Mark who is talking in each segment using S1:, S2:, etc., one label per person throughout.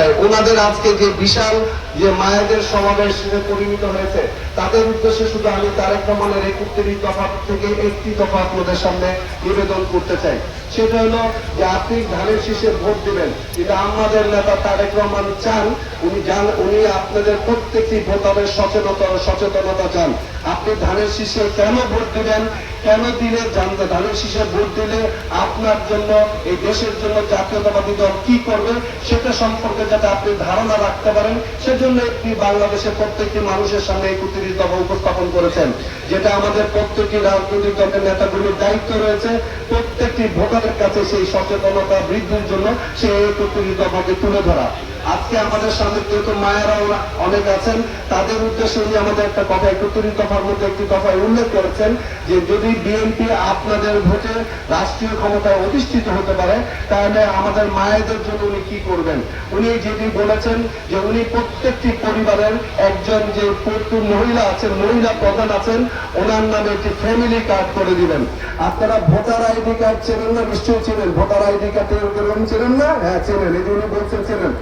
S1: তাই ওনাদের আজকে যে বিশাল যে মায়েদের সমাবেশে পরিণত হয়েছে, তাদের উদ্দেশ্যে শুধু আমি তারেক রহমানের একত্রিশ দফা থেকে একটি দফা আপনাদের সামনে নিবেদন করতে চাই। সেটা হলো যে আপনি ধানের শীষে ভোট দিবেন, এটা আমাদের নেতা তারেক রহমান চান, উনি জান, উনি আপনাদের প্রত্যেকটি ভোটারের সচেতনতা সচেতনতা চান। আপনি ধানের শীষে কেন ভোট দিবেন, কেন দিলে জানতে, ধানের শীষে ভোট দিলে আপনার জন্য, এই দেশের জন্য জাতীয়তাবাদী দল কি করবে, সেটা সম্পর্কে যাতে আপনি ধারণা রাখতে পারেন, সেজন্য একটি বাংলাদেশের প্রত্যেকটি মানুষের সামনে একত্রিশ দফা উপস্থাপন করেছেন, যেটা আমাদের প্রত্যেকটি রাজনৈতিক দলের নেতাগুলির দায়িত্ব রয়েছে। প্রত্যেকটি ভোটারের কাছে সেই সচেতনতা বৃদ্ধির জন্য সেই একত্রিশ দফাকে তুলে ধরা। আজকে আমাদের সামনে যেহেতু মায়েরাও অনেক আছেন, তাদের উদ্দেশ্যে উনি আমাদের একটা কথা একত্রিশ দফার মধ্যে একটি দফায় উল্লেখ করেছেন যে যদি বিএনপি আপনাদের ভোটে রাষ্ট্রীয় ক্ষমতায় অধিষ্ঠিত হতে পারে, তাহলে আমাদের মায়েদের জন্য উনি কি করবেন? উনি যেটি বলেছেন যে উনি প্রত্যেকটি পরিবারের একজন যে পুরুষ মহিলা আছেন, মহিলা প্রধান আছেন, ওনার নামে একটি ফ্যামিলি কার্ড করে দিবেন। আপনারা ভোটার আইডি কার্ড চেনেন না? নিশ্চয়ই চেনেন। ভোটার আইডি কার্ড চেনেন না? হ্যাঁ চেনেন। এই যে উনি বলছেন, চেনেন।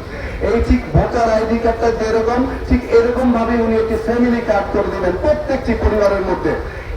S1: এই ঠিক ভোটার আইডি কার্ডটা যেরকম ঠিক এরকম ভাবে উনি একটি ফ্যামিলি কার্ড করে দিবেন প্রত্যেকটি পরিবারের মধ্যে।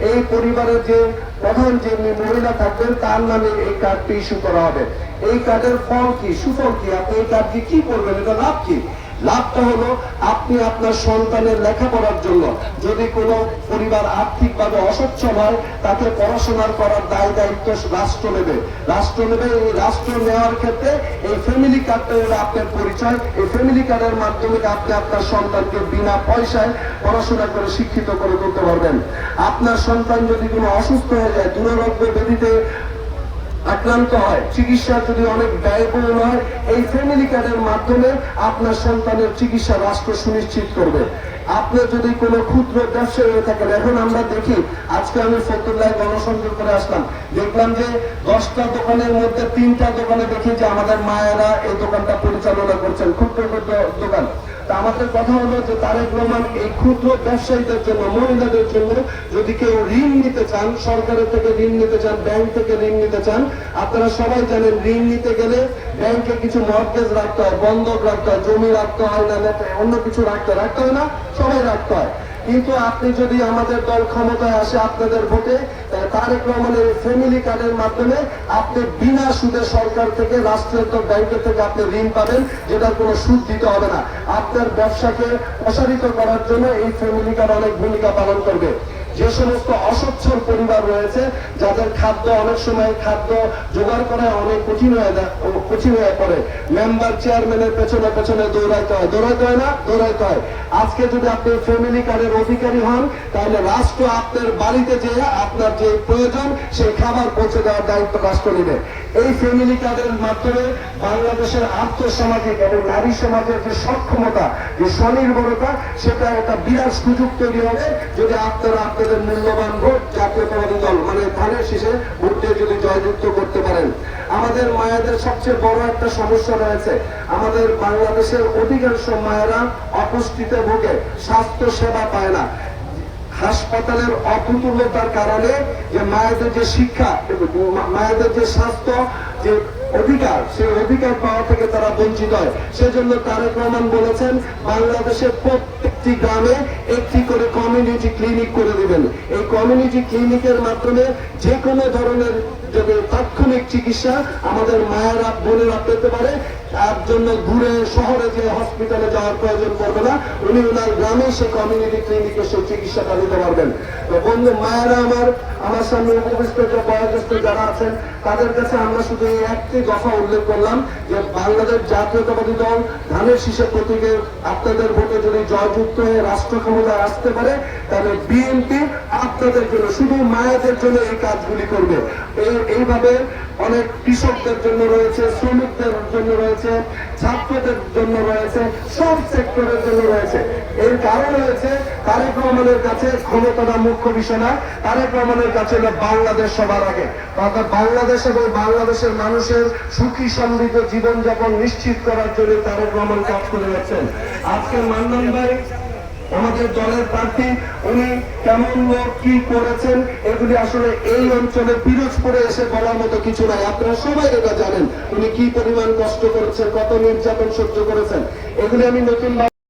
S1: এই পরিবারের যে প্রধান যে মহিলা থাকবেন, তার নামে এই কার্ডটি ইস্যু করা হবে। এই কার্ডের ফল কি? সুফল কি? আপনি এই কার্ড কি করবেন? এটা লাভ কি? লাভটা হলো আপনি আপনার সন্তানের লেখাপড়ার জন্য। যদি কোনো পরিবার আর্থিকভাবে অসচ্ছল হয়, তাকে পড়াশোনার করার দায় দায়িত্ব রাষ্ট্র নেবে। রাষ্ট্র নেবে, এই রাষ্ট্র নেওয়ার ক্ষেত্রে এই ফ্যামিলি কার্ডটা হলো আপনার পরিচয়। এই ফ্যামিলি কার্ডের মাধ্যমে আপনি আপনার সন্তানকে বিনা পয়সায় পড়াশোনা করে শিক্ষিত করে তুলতে পারবেন। আপনার সন্তান যদি কোনো অসুস্থ হয়ে যায়, দুরারোগ্য ব্যাধিতে আক্রান্ত হয়। চিকিৎসা যদি অনেক ব্যয়বহুল হয়, এই ফ্যামিলি কার্ডের মাধ্যমে আপনার সন্তানের চিকিৎসা রাষ্ট্র সুনিশ্চিত করবে। আপনার যদি কোনো ক্ষুদ্র ব্যবসায়ী হয়ে থাকেন, এখন আমরা দেখি, আজকে আমি ফতুল্লায় গণসংযোগ করে আসলাম। দেখলাম যে দশটা দোকানের মধ্যে তিনটা দোকানে দেখি যে আমাদের মায়েরা এই দোকানটা পরিচালনা করছেন, ক্ষুদ্র ক্ষুদ্র দোকান। আমাদের কথা হলো যে তারেক রহমান এই ক্ষুদ্র ব্যবসায়ীদের জন্য, মহিলাদের জন্য যদি কেউ ঋণ নিতে চান, সরকারের থেকে ঋণ নিতে চান, ব্যাংক থেকে ঋণ নিতে চান, আপনারা সবাই জানেন ঋণ নিতে গেলে ব্যাংকে কিছু মর্গেজ রাখতে হয়, বন্ধক রাখতে হয়, জমি রাখতে হয় না, অন্য কিছু রাখতে রাখতে হয় না সবাই রাখতে হয় কিন্তু আপনি যদি আমাদের দল ক্ষমতায় আসে আপনাদের ভোটে তারেক রহমানের ফ্যামিলি কার্ডের মাধ্যমে আপনি বিনা সুদে সরকার থেকে রাষ্ট্রায়ত্ত ব্যাংকের থেকে আপনি ঋণ পাবেন, যেটার কোনো সুদ দিতে হবে না। আপনার ব্যবসাকে প্রসারিত করার জন্য এই ফ্যামিলি কার্ড অনেক ভূমিকা পালন করবে। যে সমস্ত অসচ্ছল পরিবার রয়েছে, যাদের খাদ্য অনেক সময় খাদ্য জোগাড় করা অনেক কঠিন হয়ে কঠিন হয়ে পড়ে। মেম্বার চেয়ারম্যানের পেছনে পেছনে দৌড়াইতে হয়। দৌড়াইতে হয় না? দৌড়াইতে হয়। আজকে যদি আপনি ফ্যামিলি কার্ডের অধিকারী হন, তাহলে রাষ্ট্র আপনার বাড়িতে যে আপনার যে প্রয়োজন, সেই খাবার পৌঁছে দেওয়ার দায়িত্ব রাষ্ট্র নেবে এই ফ্যামিলি কার্ডের মাধ্যমে বাংলাদেশের আর্থসামাজিক এবং নারী সমাজের যে সক্ষমতা, যে স্বনির্ভরতা, সেটা একটা বিরাট সুযোগ তৈরি হবে। যদি আপনারা আপনাদের মূল্যবান ভোট জাতীয়তাবাদী দল মানে ধানের শীষে ভোট দিয়ে যদি জয়যুক্ত করতে পারেন। আমাদের মায়েদের সবচেয়ে বড় একটা সমস্যা রয়েছে। আমাদের বাংলাদেশের অধিকাংশ মায়েরা অপুষ্টিতে ভোগে, স্বাস্থ্য সেবা পায় না। হাসপাতালের অপ্রতুলতার কারণে যে মায়েদের যে শিক্ষা, মায়েদের যে স্বাস্থ্য, যে অধিকার, সেই অধিকার পাওয়া থেকে তারা বঞ্চিত হয়। সেজন্য তারেক রহমান বলেছেন, বাংলাদেশের প্রত্যেকটি গ্রামে একটি করে কমিউনিটি ক্লিনিক করে দিবেন। এই কমিউনিটি ক্লিনিকের মাধ্যমে যে কোনো ধরনের যদি তাৎক্ষণিক চিকিৎসা আমাদের মায়েরা, বোনেরা পেতে পারে। তার জন্য দূরে শহরে যে হসপিটালে যাওয়ার প্রয়োজন পড়বে না, উনি ওনার গ্রামে সে কমিউনিটি ক্লিনিকে সেই চিকিৎসাটা নিতে পারবেন। তো বন্ধু, মায়েরা আমার আমার সামনে উপবিষ্ট বয়োজ্যেষ্ঠ যারা আছেন, তাদের কাছে আমরা শুধু এই একটি দফা উল্লেখ করলাম যে বাংলাদেশ জাতীয়তাবাদী দল ধানের শীষের প্রতীকে আপনাদের ভোটে যদি জয়যুক্ত হয়ে রাষ্ট্র ক্ষমতায় আসতে পারে, তাহলে বিএনপি আপনাদের জন্য, শুধু মায়েদের জন্য এই কাজগুলি করবে। এই এইভাবে অনেক কৃষকদের জন্য রয়েছে, শ্রমিকদের জন্য রয়েছে, ছাত্রদের জন্য রয়েছে, সব সেক্টরের জন্য রয়েছে। এর কারণ হয়েছে তারেক রহমানের কাছে ক্ষমতাটা মুখ্য বিষয় না, তারেক রহমানের কাছে বাংলাদেশ সবার আগে। অর্থাৎ বাংলাদেশ এবং বাংলাদেশের মানুষের সুখী সমৃদ্ধ জীবনযাপন নিশ্চিত করার জন্য তারেক রহমান কাজ করে যাচ্ছেন। আজকে মান্নান ভাই আমাদের দলের প্রার্থী, উনি কেমন লোক, কি করেছেন, এগুলি আসলে এই অঞ্চলে পিরোজপুরে এসে বলার মতো কিছু নাই। আপনারা সবাই এটা জানেন, উনি কি পরিমাণ কষ্ট করেছেন, কত নির্যাতন সহ্য করেছেন। এগুলি আমি নতুন